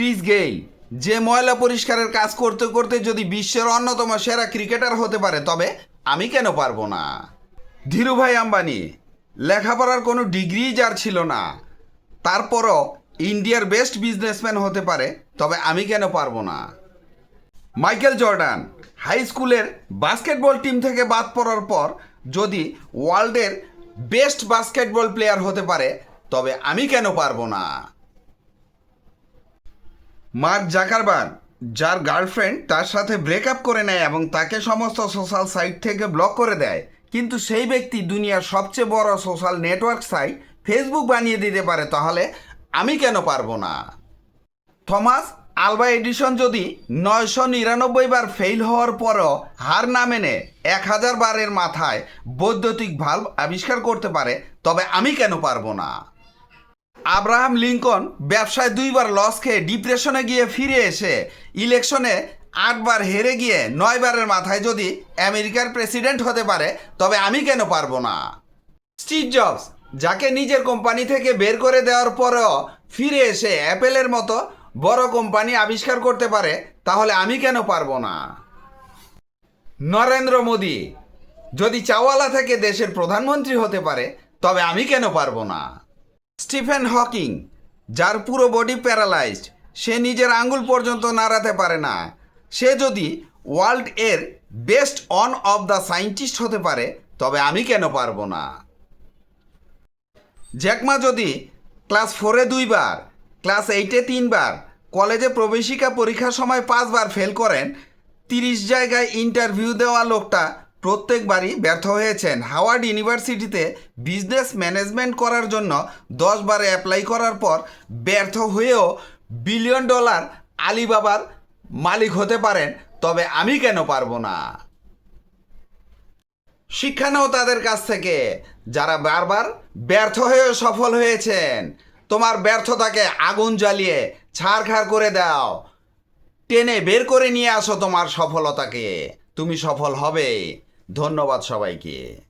Chris Gayle, যে ময়লা পরিষ্কারের কাজ করতে করতে যদি বিশ্বের অন্যতম সেরা ক্রিকেটার হতে পারে, তবে আমি কেন পারব না? ধীরুভাই আম্বানি, লেখাপড়ার কোনো ডিগ্রি যার ছিল না, তারপরও ইন্ডিয়ার বেস্ট বিজনেসম্যান হতে পারে, তবে আমি কেন পারব না? মাইকেল জর্ডান, হাই স্কুলের বাস্কেটবল টিম থেকে বাদ পড়ার পর যদি ওয়ার্ল্ডের বেস্ট বাস্কেটবল প্লেয়ার হতে পারে, তবে আমি কেন পারব না? মার্ক জাকারবার যার গার্লফ্রেন্ড তার সাথে ব্রেকআপ করে নেয় এবং তাকে সমস্ত সোশ্যাল সাইট থেকে ব্লক করে দেয়। কিন্তু সেই ব্যক্তি দুনিয়ার সবচেয়ে বড় সোশ্যাল নেটওয়ার্ক সাইট ফেসবুক বানিয়ে দিতে পারে, তাহলে আমি কেন পারব না? থমাস আলবা এডিশন যদি নয়শো নিরানব্বই বার ফেল হওয়ার পরও হার না মেনে এক হাজার বারের মাথায় বৈদ্যুতিক ভাল্ব আবিষ্কার করতে পারে, তবে আমি কেন পারব না? আব্রাহাম লিঙ্কন ব্যবসায় দুইবার লস খেয়ে ডিপ্রেশনে গিয়ে ফিরে এসে ইলেকশনে আটবার হেরে গিয়ে নয়বারের মাথায় যদি আমেরিকার প্রেসিডেন্ট হতে পারে, তবে আমি কেন পারব না? স্টিভ জবস, যাকে নিজের কোম্পানি থেকে বের করে দেওয়ার পরেও ফিরে এসে অ্যাপেলের মতো বড় কোম্পানি আবিষ্কার করতে পারে, তাহলে আমি কেন পারব না? নরেন্দ্র মোদী, যদি চাওয়ালা থেকে দেশের প্রধানমন্ত্রী হতে পারে, তবে আমি কেন পারব না? স্টিফেন হকিং, যার পুরো বডি প্যারালাইজড, সে নিজের আঙ্গুল পর্যন্ত নাড়াতে পারে না। সে যদি ওয়ার্ল্ড এর best one of the scientist হতে পারে, তবে আমি কেন পারব না? জ্যাকমা যদি ক্লাস ফোরে দুইবার, ক্লাস এইটে তিনবার, কলেজে প্রবেশিকা পরীক্ষার সময় পাঁচবার ফেল করেন, তিরিশ জায়গায় ইন্টারভিউ দেওয়া লোকটা প্রত্যেকবারই ব্যর্থ হয়েছেন। হাওয়ার্ড ইউনিভার্সিটিতে বিজনেস ম্যানেজমেন্ট করার জন্য দশ বারে অ্যাপ্লাই করার পর ব্যর্থ হয়েও বিলিয়ন ডলার আলিবাবার মালিক হতে পারেন, তবে আমি কেন পারব না? শিক্ষা নাও তাদের কাছ থেকে। যারা বারবার ব্যর্থ হয়েও সফল হয়েছেন, তোমার ব্যর্থতাকে আগুন জ্বালিয়ে ছাড়খাড় করে দাও। টেনে বের করে নিয়ে আসো তোমার সফলতাকে। তুমি সফল হবে। ধন্যবাদ সবাইকে।